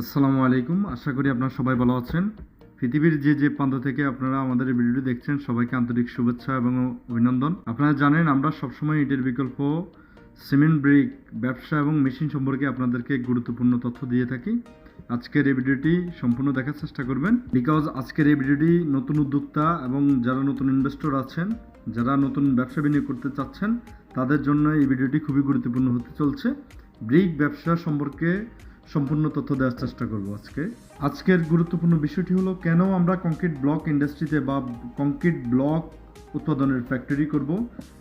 আসসালামু আলাইকুম। আশা করি আপনারা সবাই ভালো আছেন। পৃথিবীর যে যে প্রান্ত থেকে আপনারা আমাদের এই ভিডিওটি দেখছেন, সবাইকে আন্তরিক শুভেচ্ছা এবং অভিনন্দন। আপনারা জানেন, আমরা সবসময় ইটের বিকল্প, সিমেন্ট ব্রিক, ব্যবসা এবং মেশিন সম্পর্কে আপনাদেরকে গুরুত্বপূর্ণ তথ্য দিয়ে থাকি। আজকের এই ভিডিওটি সম্পূর্ণ দেখার চেষ্টা করবেন। বিকজ আজকের এই ভিডিওটি নতুন উদ্যোক্তা এবং যারা নতুন ইনভেস্টর আছেন, যারা নতুন ব্যবসা বিনিয়োগ করতে চাচ্ছেন, তাদের জন্য এই ভিডিওটি খুবই গুরুত্বপূর্ণ হতে চলছে। ব্রিক ব্যবসা সম্পর্কে সম্পূর্ণ তথ্য দেওয়ার চেষ্টা করব আজকে। আজকের গুরুত্বপূর্ণ বিষয়টি হলো, কেন আমরা কংক্রিট ব্লক ইন্ডাস্ট্রিতে বা কংক্রিট ব্লক উৎপাদনের ফ্যাক্টরি করব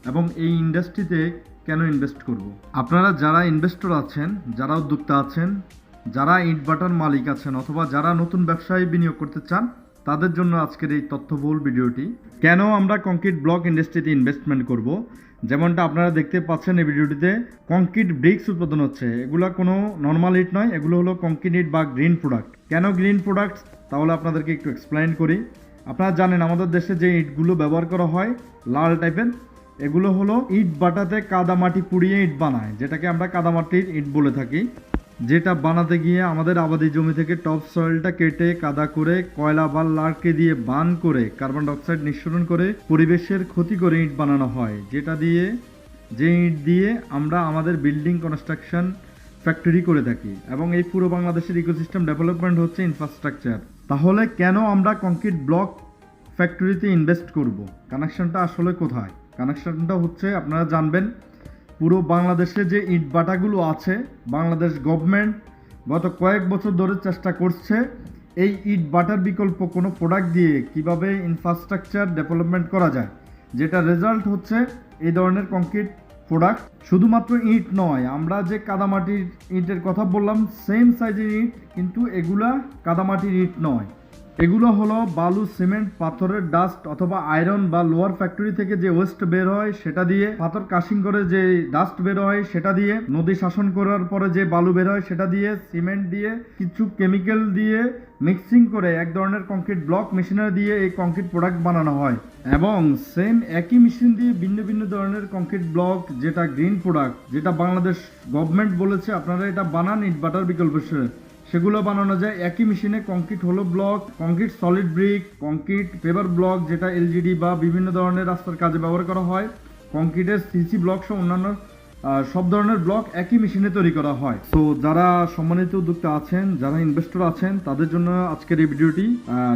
এবং এই ইন্ডাস্ট্রিতে কেন ইনভেস্ট করব? আপনারা যারা ইনভেস্টর আছেন, যারা উদ্যোক্তা আছেন, যারা ইট বাটার মালিক আছেন অথবা যারা নতুন ব্যবসায় বিনিয়োগ করতে চান তাদের জন্য আজকের এই তথ্যবহুল ভিডিওটি। কেন আমরা কংক্রিট ব্লক ইন্ডাস্ট্রিতে ইনভেস্টমেন্ট করব? যেমনটা আপনারা দেখতে পাচ্ছেন এই ভিডিওটিতে, কংক্রিট ব্রিক্স উৎপাদন হচ্ছে। এগুলো কোনো নর্মাল ইট নয়, এগুলো হলো কংক্রিট বা গ্রিন প্রোডাক্ট কেন গ্রিন প্রোডাক্ট তাহলে আপনাদেরকে একটু এক্সপ্লেইন করি। আপনারা জানেন, আমাদের দেশে যে ইটগুলো ব্যবহার করা হয়, লাল টাইপের এগুলো হলো ইট বাটাতে কাদা মাটি পুড়িয়ে ইট বানায়, যেটাকে আমরা কাদামাটির ইট বলে থাকি। যেটা বানাতে গিয়ে আমাদের আবাদি জমি থেকে টপ সয়েলটা কেটে, কাদা করে, কয়লা বা লাড়কে দিয়ে বান করে, কার্বন ডাইঅক্সাইড নিঃসরণ করে পরিবেশের ক্ষতি করে ইট বানানো হয়। যেটা দিয়ে, যে ইট দিয়ে আমরা আমাদের বিল্ডিং কনস্ট্রাকশন ফ্যাক্টরি করে থাকি এবং এই পুরো বাংলাদেশের ইকোসিস্টেম ডেভেলপমেন্ট হচ্ছে ইনফ্রাস্ট্রাকচার। তাহলে কেন আমরা কংক্রিট ব্লক ফ্যাক্টরিতে ইনভেস্ট করব? কানেকশনটা আসলে কোথায়? কানেকশনটা হচ্ছে, আপনারা জানবেন পুরো বাংলাদেশে যে ইট বাটাগুলো আছে, বাংলাদেশ গভর্নমেন্ট গত কয়েক বছর ধরে চেষ্টা করছে এই ইট বাটার বিকল্প কোনো প্রোডাক্ট দিয়ে কীভাবে ইনফ্রাস্ট্রাকচার ডেভেলপমেন্ট করা যায়। যেটা রেজাল্ট হচ্ছে এই ধরনের কংক্রিট প্রোডাক্ট শুধুমাত্র ইট নয়, আমরা যে কাদামাটির ইটের কথা বললাম সেম সাইজের ইট, কিন্তু এগুলা কাদামাটির ইট নয়। এগুলো হলো বালু, সিমেন্ট, পাথরের ডাস্ট অথবা আয়রন বা লোয়ার ফ্যাক্টরি থেকে যে ওয়েস্ট বের হয় সেটা দিয়ে, পাথর কাশিং করে যে ডাস্ট বের হয় সেটা দিয়ে, নদী শাসন করার পরে যে বালু বের হয় সেটা দিয়ে, সিমেন্ট দিয়ে, কিছু কেমিক্যাল দিয়ে মিক্সিং করে এক ধরনের কংক্রিট ব্লক মেশিনারি দিয়ে এই কংক্রিট প্রোডাক্ট বানানো হয়। এবং সেম একই মেশিন দিয়ে ভিন্ন ভিন্ন ধরনের কংক্রিট ব্লক যেটা গ্রিন প্রোডাক্ট যেটা বাংলাদেশ গভর্নমেন্ট বলেছে, আপনারা এটা বানান ইট বাটার বিকল্প হিসেবে। সেগুলো বানানো যায়। একই মেশিনে কংক্রিট হলো block, concrete solid brick, concrete paper block, যেটা এলজিডি বা বিভিন্ন ধরনের রাস্তার কাজে ব্যবহার করা হয়। কংক্রিটের সিসি ব্লক সহ অন্যান্য সব ধরনের ব্লক একই মেশিনে তৈরি করা হয়। তো যারা সম্মানিত উদ্যোক্তা আছেন, যারা ইনভেস্টর আছেন, তাদের জন্য আজকের এই ভিডিওটি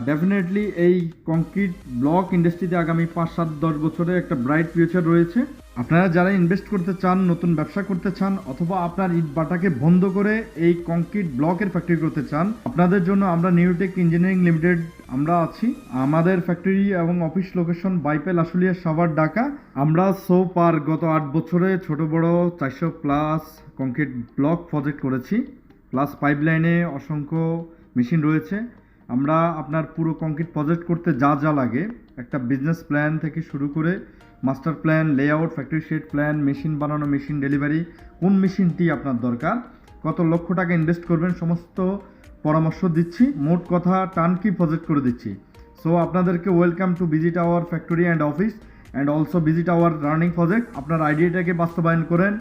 ডেফিনেটলি এই কংক্রিট ব্লক ইন্ডাস্ট্রিতে আগামী পাঁচ সাত দশ বছরে একটা ব্রাইট ফিউচার রয়েছে। আপনারা যারা ইনভেস্ট করতে চান, নতুন ব্যবসা করতে চান, অথবা আপনার ইট বাটাকে বন্ধ করে এই কংক্রিট ব্লকের ফ্যাক্টরি করতে চান, আপনাদের জন্য আমরা নিউটেক ইঞ্জিনিয়ারিং লিমিটেড আমরা আছি। আমাদের ফ্যাক্টরি এবং অফিস লোকেশন বাইপেল আশুলিয়া সাভার ঢাকা আমরা সো পার গত আট বছরে ছোট, বড় চারশো প্লাস কংক্রিট ব্লক প্রজেক্ট করেছি। প্লাস পাইপলাইনে অসংখ্য মেশিন রয়েছে। আমরা আপনার পুরো কংক্রিট প্রজেক্ট করতে যা যা লাগে, একটা বিজনেস প্ল্যান থেকে শুরু করে master plan layout factory shed plan machine বানানো মেশিন ডেলিভারি কোন মেশিনটি আপনার দরকার? কত লক্ষ টাকা ইনভেস্ট করবেন? সমস্ত পরামর্শ দিচ্ছি। মোট কথা টার্নকি প্রজেক্ট করে দিচ্ছি। সো আপনাদেরকে welcome to visit our factory and office and also visit our running project আপনার আইডিয়াটাকে বাস্তবায়ন করেন,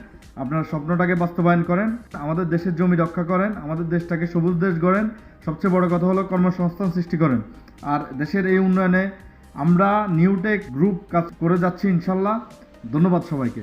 আপনার স্বপ্নটাকে বাস্তবায়ন করেন, আমাদের দেশের জমি রক্ষা করেন, আমাদের দেশটাকে সবুজ দেশ গড়েন। সবচেয়ে বড় কথা হলো কর্মসংস্থান সৃষ্টি করেন। আর দেশের এই উন্নয়নে আমরা নিউটেক গ্রুপ কাজ করে যাচ্ছি ইনশাল্লাহ। ধন্যবাদ সবাইকে।